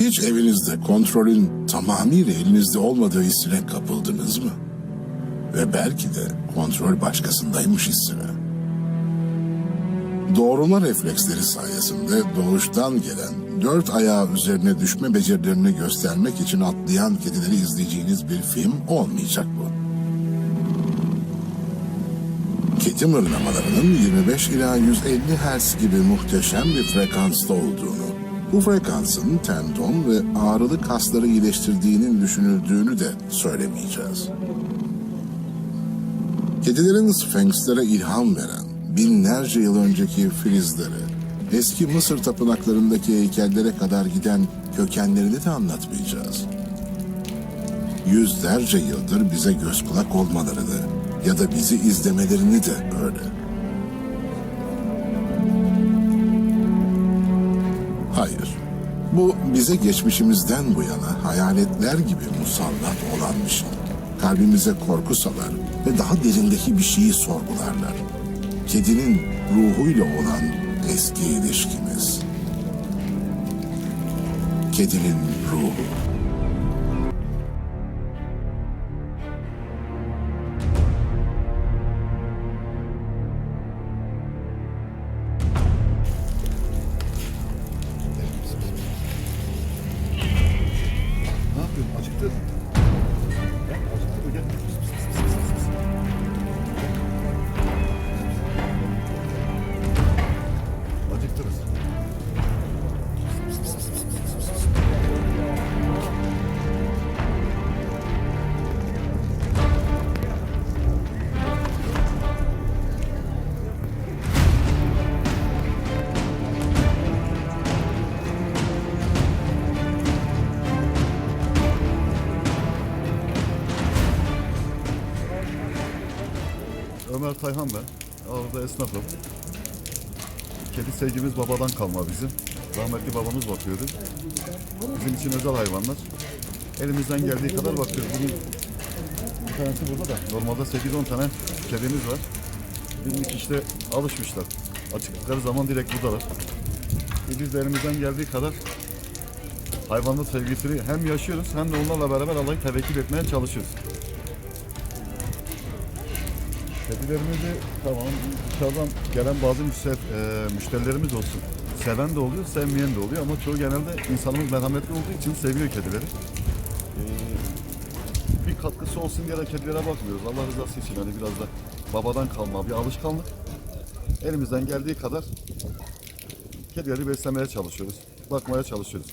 Hiç evinizde kontrolün tamamıyla elinizde olmadığı hissine kapıldınız mı? Ve belki de kontrol başkasındaymış hissine. Doğrulma refleksleri sayesinde doğuştan gelen dört ayağı üzerine düşme becerilerini göstermek için atlayan kedileri izleyeceğiniz bir film olmayacak bu. Kedi mırlamalarının 25 ila 150 Hz gibi muhteşem bir frekansta olduğunu, bu frekansın tendon ve ağrılı kasları iyileştirdiğinin düşünüldüğünü de söylemeyeceğiz. Kedilerin sfenkslere ilham veren binlerce yıl önceki filizleri, eski Mısır tapınaklarındaki heykellere kadar giden kökenlerini de anlatmayacağız. Yüzlerce yıldır bize göz kulak olmalarını ya da bizi izlemelerini de öyle. Bu bize geçmişimizden bu yana hayaletler gibi musallat olan bir şey. Kalbimize korku salar ve daha derindeki bir şeyi sorgularlar. Kedinin ruhuyla olan eski ilişkimiz. Kedinin ruhu. Ömer Tayhan ben. Orada esnafım. Kedi sevgimiz babadan kalma bizim. Rahmetli babamız bakıyordu. Bizim için özel hayvanlar. Elimizden geldiği kadar bakıyoruz. Bugün bir tanesi burada da. Normalde 8-10 tane kedimiz var. Günlük işte alışmışlar. Açıklıkları zaman direkt buradalar. E biz de elimizden geldiği kadar hayvanlık sevgisini hem yaşıyoruz hem de onlarla beraber Allah'ı tevekkül etmeye çalışıyoruz. Kedilerimizi tamam dışarıdan gelen bazı müşter, e, müşterilerimiz olsun. Seven de oluyor, sevmeyen de oluyor ama çoğu genelde insanımız merhametli olduğu için seviyor kedileri. E, bir katkısı olsun diye de kedilere bakmıyoruz. Allah rızası için hani biraz da babadan kalma bir alışkanlık. Elimizden geldiği kadar kedileri beslemeye çalışıyoruz. Bakmaya çalışıyoruz.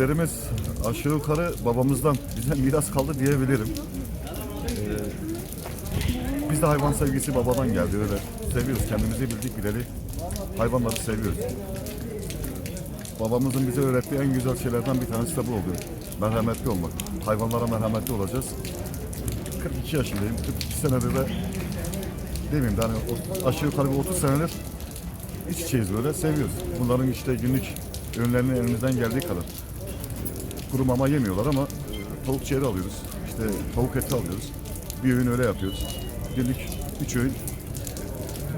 Kedilerimiz aşağı yukarı babamızdan bize miras kaldı diyebilirim. Ee, biz de hayvan sevgisi babadan geldi öyle. Seviyoruz kendimizi bildik bileli hayvanları seviyoruz. Babamızın bize öğrettiği en güzel şeylerden bir tanesi de bu oldu. Merhametli olmak. Hayvanlara merhametli olacağız. 42 yaşındayım. 42 senedir de demeyeyim de hani aşağı yukarı bir 30 senedir iç içeyiz böyle seviyoruz. Bunların işte günlük ürünlerini elimizden geldiği kadar. Kuru mama yemiyorlar ama e, tavuk ciğeri alıyoruz. İşte tavuk eti alıyoruz. Bir öğün öyle yapıyoruz. Günlük üç öğün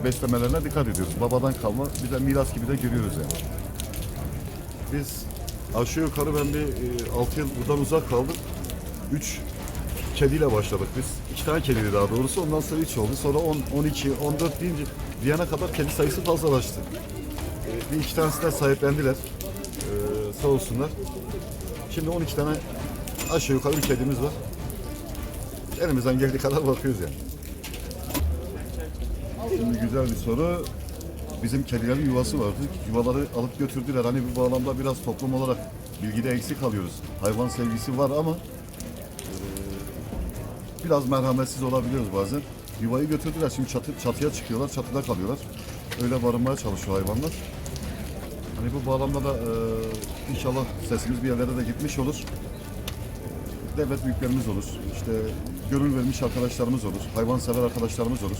beslemelerine dikkat ediyoruz. Babadan kalma bize miras gibi de görüyoruz yani. Biz aşağı yukarı ben bir 6 yıl buradan uzak kaldım. 3 kediyle başladık biz. İki tane kediydi daha doğrusu. Ondan sonra üç oldu. Sonra 10, 12, 14 deyince diyana kadar kedi sayısı fazlalaştı. Ee, Bir iki tanesi de sahiplendiler. Ee, sağ olsunlar. Şimdi 12 tane aşağı yukarı bir kedimiz var. Elimizden geldiği kadar bakıyoruz yani. Şimdi güzel bir soru. Bizim kedilerin yuvası vardı. Yuvaları alıp götürdüler. Hani bu bağlamda biraz toplum olarak bilgide eksik kalıyoruz. Hayvan sevgisi var ama biraz merhametsiz olabiliyoruz bazen. Yuvayı götürdüler. Şimdi çatı, çatıya çıkıyorlar. Çatıda kalıyorlar. Öyle barınmaya çalışıyor hayvanlar. Hani bu bağlamda da e, inşallah sesimiz bir yerlere de gitmiş olur. Devlet büyüklerimiz olur. İşte gönül vermiş arkadaşlarımız olur. Hayvansever arkadaşlarımız olur.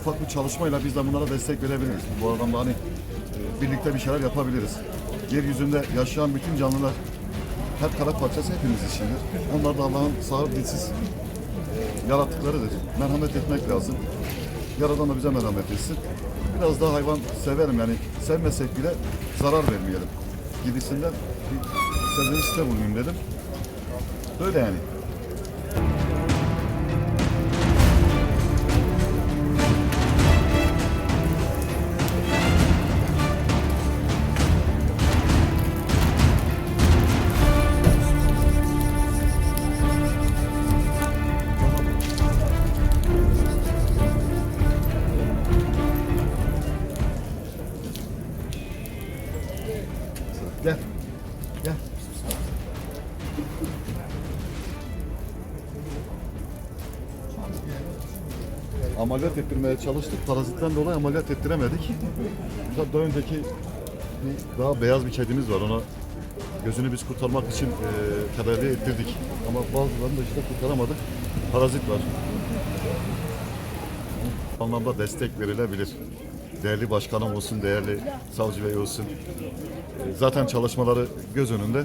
Ufak bir çalışmayla biz de bunlara destek verebiliriz. Bu bağlamda hani e, birlikte bir şeyler yapabiliriz. Yeryüzünde yaşayan bütün canlılar her kara parçası hepimiz içindir. Onlar da Allah'ın sağır dilsiz e, yarattıklarıdır. Merhamet etmek lazım. Yaradan da bize merhamet etsin. Biraz daha hayvan severim yani sevmesek bile zarar vermeyelim gibisinden bir serzenişte bulunayım dedim. Böyle yani. Gel. Ameliyat ettirmeye çalıştık. Parazitten dolayı ameliyat ettiremedik. Daha önceki bir daha beyaz bir kedimiz var. Ona gözünü biz kurtarmak için e, tedavi ettirdik. Ama bazılarını da işte kurtaramadık. Parazit var. Anlamda destek verilebilir. Değerli başkanım olsun, değerli savcı bey olsun. E, Zaten çalışmaları göz önünde.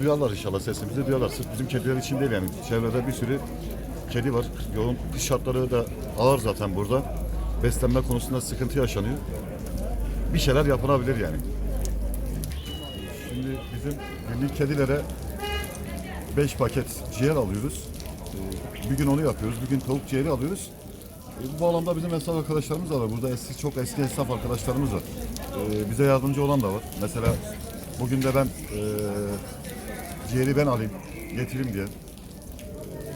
Duyarlar inşallah sesimizi duyarlar. Sırf bizim kediler için değil yani. Çevrede bir sürü kedi var. Yoğun kış şartları da ağır zaten burada. Beslenme konusunda sıkıntı yaşanıyor. Bir şeyler yapılabilir yani. Şimdi bizim milli kedilere 5 paket ciğer alıyoruz. Ee, Bir gün onu yapıyoruz, bir gün tavuk ciğeri alıyoruz. E, Bu bağlamda bizim esnaf arkadaşlarımız da var. Burada eski çok eski esnaf arkadaşlarımız var. Ee, bize yardımcı olan da var. Mesela bugün de ben e, ciğeri ben alayım, getireyim diye.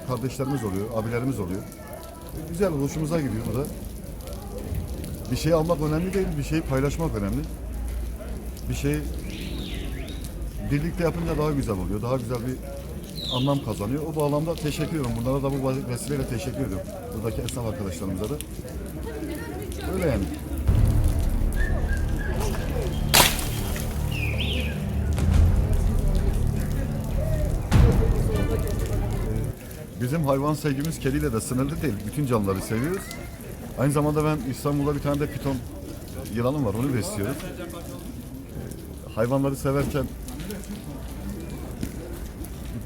Kardeşlerimiz oluyor, abilerimiz oluyor. E, Güzel, hoşumuza gidiyor bu da. Bir şey almak önemli değil, bir şeyi paylaşmak önemli. Bir şey birlikte yapınca daha güzel oluyor, daha güzel bir anlam kazanıyor. O bağlamda teşekkür ediyorum. Bunlara da bu vesileyle teşekkür ediyorum. Buradaki esnaf arkadaşlarımıza da. Öyle yani. Bizim hayvan sevgimiz kediyle de sınırlı değil. Bütün canlıları seviyoruz. Aynı zamanda ben İstanbul'da bir tane de piton yılanım var. Onu besliyorum. Ee, Hayvanları severken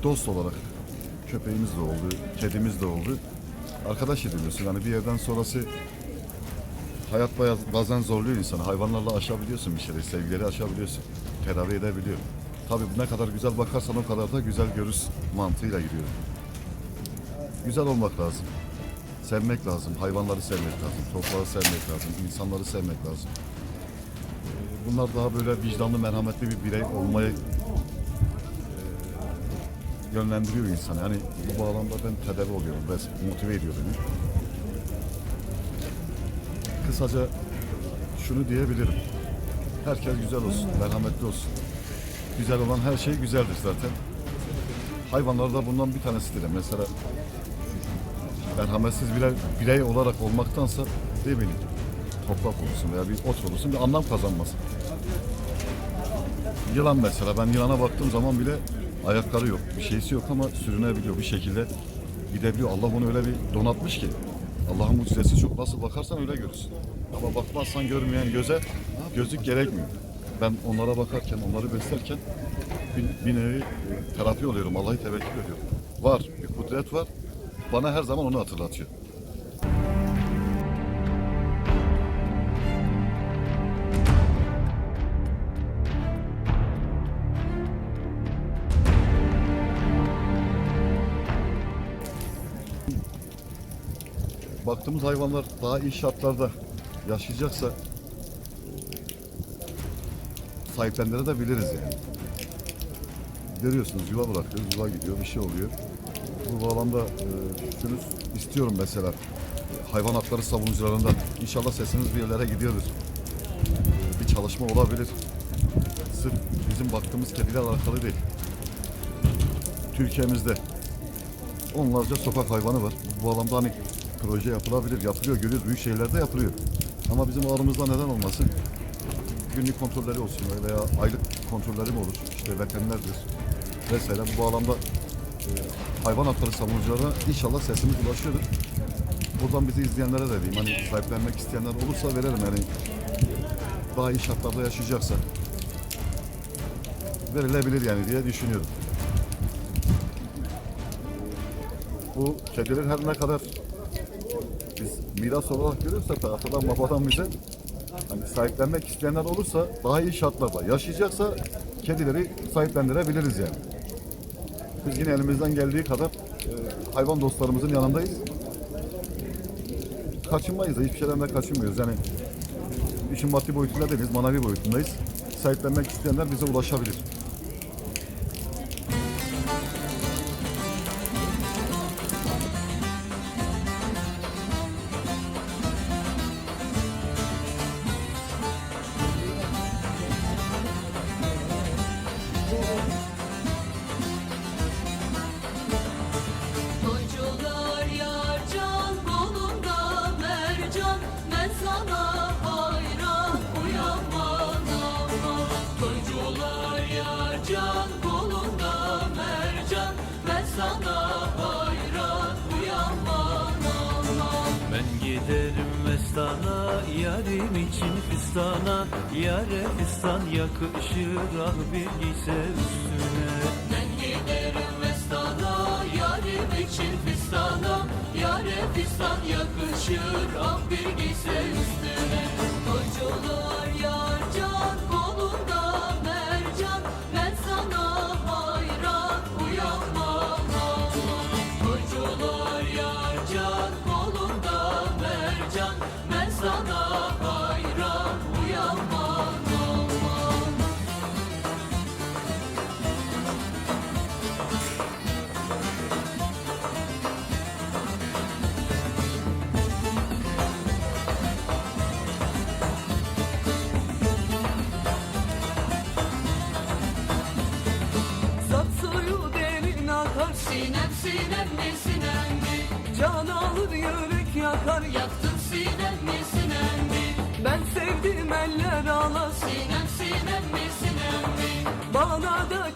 dost olarak köpeğimiz de oldu, kedimiz de oldu. Arkadaş ediliyorsun. Yani bir yerden sonrası hayat bazen zorluyor insanı. Hayvanlarla aşabiliyorsun bir şeyleri, sevgileri aşabiliyorsun. Tedavi edebiliyor. Tabii ne kadar güzel bakarsan o kadar da güzel görürsün mantığıyla giriyor. Güzel olmak lazım. Sevmek lazım. Hayvanları sevmek lazım. Toprağı sevmek lazım. insanları sevmek lazım. Ee, Bunlar daha böyle vicdanlı, merhametli bir birey olmayı yönlendiriyor insanı. Yani bu bağlamda ben tedavi oluyorum. Ben motive ediyor beni. Kısaca şunu diyebilirim. Herkes güzel olsun, merhametli olsun. Güzel olan her şey güzeldir zaten. Hayvanlar da bundan bir tanesidir. Mesela merhametsiz birey, birey olarak olmaktansa ne bileyim toprak olursun veya bir ot olursun bir anlam kazanmasın. Yılan mesela ben yılana baktığım zaman bile ayakları yok, bir şeysi yok ama sürünebiliyor bir şekilde gidebiliyor. Allah onu öyle bir donatmış ki Allah'ın mucizesi çok. Nasıl bakarsan öyle görürsün. Ama bakmazsan görmeyen göze gözlük gerekmiyor. Ben onlara bakarken, onları beslerken bir, bir nevi terapi oluyorum. Allah'ı tevekkül ediyorum. Var, bir kudret var. Bana her zaman onu hatırlatıyor. Baktığımız hayvanlar daha iyi şartlarda yaşayacaksa sahiplendirebiliriz yani. Görüyorsunuz yuva bırakıyoruz, yuva gidiyor, bir şey oluyor. Bu bağlamda e, istiyorum mesela hayvan hakları savunucularından inşallah sesiniz bir yerlere gidiyordur. E, bir çalışma olabilir. Sırf bizim baktığımız kediler alakalı değil. Türkiye'mizde onlarca sokak hayvanı var. Bu bağlamda hani proje yapılabilir, yapılıyor, görüyoruz. Büyük şehirlerde yapılıyor. Ama bizim ağrımızda neden olmasın? günlük kontrolleri olsun veya aylık kontrolleri mi olur? İşte veterinerdir vesaire. Bu bağlamda e, hayvan hakları savunucularına inşallah sesimiz ulaşıyordur. Buradan bizi izleyenlere de diyeyim hani sahiplenmek isteyenler olursa verelim yani daha iyi şartlarda yaşayacaksa verilebilir yani diye düşünüyorum. Bu kediler her ne kadar miras olarak görüyorsak da atadan babadan bize hani sahiplenmek isteyenler olursa daha iyi şartlarda yaşayacaksa kedileri sahiplendirebiliriz yani. Biz yine elimizden geldiği kadar e, hayvan dostlarımızın yanındayız. Kaçınmayız da hiçbir şeyden de kaçınmıyoruz. Yani işin maddi boyutunda değiliz, manevi boyutundayız. Sahiplenmek isteyenler bize ulaşabilir. Yarim için fistana Yare fistan yakışır. Ah bir giyse üstüne Ben giderim mestana Yarim için fistana Yare fistan yakışır. Ah bir giyse üstüne Toycular yar yakar sinem mi sinem mi? Ben sevdiğim eller ağlar Sinem sinem mi sinem mi? Bana da